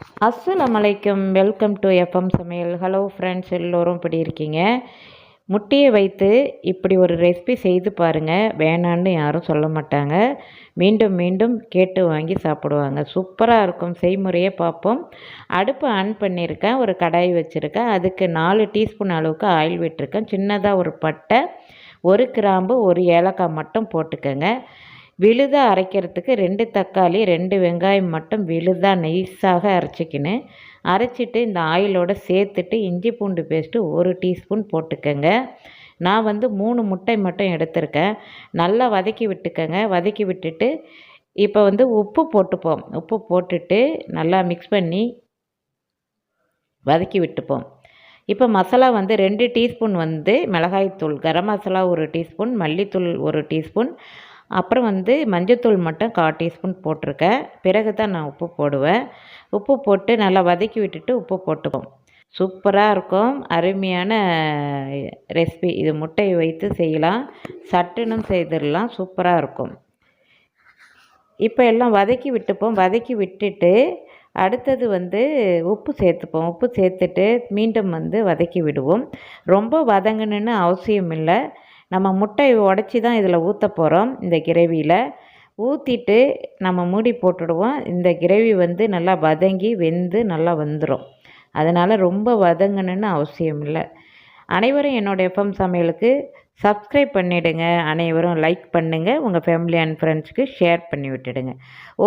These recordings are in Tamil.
அஸ்ஸலாம் வெல்கம் டு எஃப்எம் சமையல். ஹலோ ஃப்ரெண்ட்ஸ் எல்லோரும் இப்படி இருக்கீங்க? முட்டையை வைத்து இப்படி ஒரு ரெசிபி செய்து பாருங்கள் வேணான்னு யாரும் சொல்ல மாட்டாங்க. மீண்டும் மீண்டும் கேட்டு வாங்கி சாப்பிடுவாங்க. சூப்பராக இருக்கும். செய்முறையை பார்ப்போம். அடுப்பு ஆன் பண்ணியிருக்கேன். ஒரு கடாய் வச்சுருக்கேன். அதுக்கு நாலு டீஸ்பூன் அளவுக்கு ஆயில் விட்டுருக்கேன். சின்னதாக ஒரு பட்டை ஒரு கிராம்பு ஒரு ஏலக்காய் மட்டும் போட்டுக்கோங்க. விழுதாக அரைக்கிறதுக்கு ரெண்டு தக்காளி ரெண்டு வெங்காயம் மட்டும் விழுதாக நைஸாக அரைச்சிக்கின்னு அரைச்சிட்டு இந்த ஆயிலோட சேர்த்துட்டு இஞ்சி பூண்டு பேஸ்ட்டு ஒரு டீஸ்பூன் போட்டுக்கோங்க. நான் வந்து மூணு முட்டை மட்டும் எடுத்திருக்கேன். நல்லா வதக்கி விட்டுக்கோங்க. வதக்கி விட்டுட்டு இப்போ வந்து உப்பு போட்டுப்போம். உப்பு போட்டுட்டு நல்லா மிக்ஸ் பண்ணி வதக்கி விட்டுப்போம். இப்போ மசாலா வந்து ரெண்டு டீஸ்பூன் வந்து மிளகாய்த்தூள் கரம் மசாலா ஒரு டீஸ்பூன் மல்லித்தூள் ஒரு டீஸ்பூன் அப்புறம் வந்து மஞ்சத்தூள் மட்டும் கால் டீஸ்பூன் போட்டிருக்கேன். பிறகு தான் நான் உப்பு போடுவேன். உப்பு போட்டு நல்லா வதக்கி விட்டுட்டு உப்பு போட்டுப்போம். சூப்பராக இருக்கும். அருமையான ரெசிபி. இது முட்டையை வைத்து செய்யலாம். சட்டுனும் செய்திடலாம். சூப்பராக இருக்கும். இப்போ எல்லாம் வதக்கி விட்டுப்போம். வதக்கி விட்டுட்டு அடுத்தது வந்து உப்பு சேர்த்துப்போம். உப்பு சேர்த்துட்டு மீண்டும் வந்து வதக்கி விடுவோம். ரொம்ப வதங்கணுன்னு அவசியம் இல்லை. நம்ம முட்டை உடச்சி தான் இதில் ஊற்ற போகிறோம் இந்த கிரேவியில். ஊற்றிட்டு நம்ம மூடி போட்டுடுவோம். இந்த கிரேவி வந்து நல்லா வதங்கி வெந்து நல்லா வந்துடும் அதனால் ரொம்ப வதங்கணுன்னு அவசியம் இல்லை. அனைவரும் என்னோடய எஃப்எம் சமையலுக்கு சப்ஸ்கிரைப் பண்ணிவிடுங்க அனைவரும் லைக் பண்ணுங்கள் உங்கள் ஃபேமிலி அண்ட் ஃப்ரெண்ட்ஸ்க்கு ஷேர் பண்ணி விட்டுடுங்க.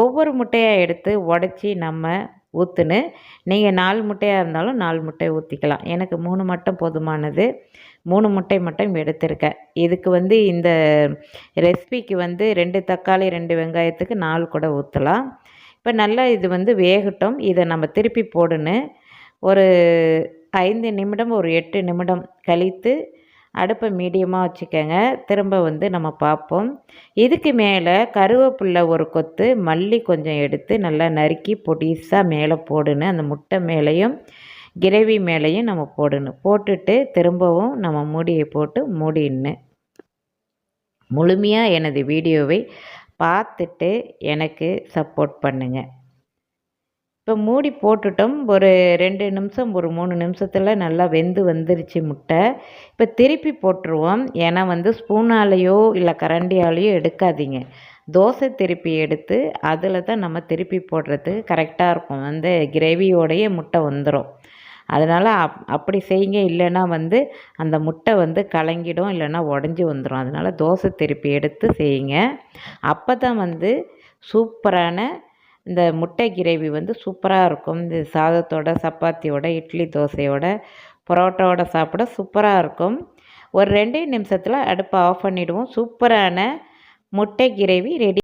ஒவ்வொரு முட்டையாக எடுத்து உடச்சி நம்ம ஊற்றுன்னு நீங்கள் நாலு முட்டையாக இருந்தாலும் நாலு முட்டை ஊற்றிக்கலாம் எனக்கு மூணு மட்டும் போதுமானது. மூணு முட்டை மட்டும் எடுத்திருக்கேன் இதுக்கு வந்து இந்த ரெசிபிக்கு வந்து ரெண்டு தக்காளி ரெண்டு வெங்காயத்துக்கு நாலு கூட ஊற்றலாம் இப்போ நல்லா இது வந்து வேகட்டும். இதை நம்ம திருப்பி போடணும். ஒரு ஐந்து நிமிடம் ஒரு எட்டு நிமிடம் கழித்து அடுப்பை மீடியமாக வச்சுக்கோங்க. திரும்ப வந்து நம்ம பார்ப்போம். இதுக்கு மேலே கருவேப்பில்லை ஒரு கொத்து மல்லி கொஞ்சம் எடுத்து நல்லா நறுக்கி பொடிசாக மேலே போடணும் அந்த முட்டை மேலேயும் கிரேவி மேலேயும் நம்ம போடணும். போட்டுட்டு திரும்பவும் நம்ம மூடியை போட்டு மூடின்னு முழுமையாக எனது வீடியோவை பார்த்துட்டு எனக்கு சப்போர்ட் பண்ணுங்கள் இப்போ மூடி போட்டுட்டோம். ஒரு ரெண்டு நிமிஷம் ஒரு மூணு நிமிஷத்தில் நல்லா வெந்து வந்துருச்சு முட்டை. இப்போ திருப்பி போட்டுருவோம். ஏன்னா வந்து ஸ்பூனாலேயோ இல்லை கரண்டியாலேயோ எடுக்காதீங்க. தோசை திருப்பி எடுத்து அதில் தான் நம்ம திருப்பி போடுறது கரெக்டாக இருக்கும். அந்த கிரேவியோடைய முட்டை வந்துடும் அதனால் அப் அப்படி செய்யுங்க. இல்லைன்னா வந்து அந்த முட்டை வந்து கலங்கிடும் இல்லைன்னா உடஞ்சி வந்துடும் அதனால் தோசை திருப்பி எடுத்து செய்யுங்க. அப்போ தான் வந்து சூப்பரான இந்த முட்டை கிரேவி வந்து சூப்பராக இருக்கும். இந்த சாதத்தோட சப்பாத்தியோட இட்லி தோசையோட பரோட்டாவோட சாப்பிட சூப்பராக இருக்கும். ஒரு ரெண்டே நிமிஷத்தில் அடுப்பை ஆஃப் பண்ணிவிடுவோம் சூப்பரான முட்டை கிரேவி ரெடி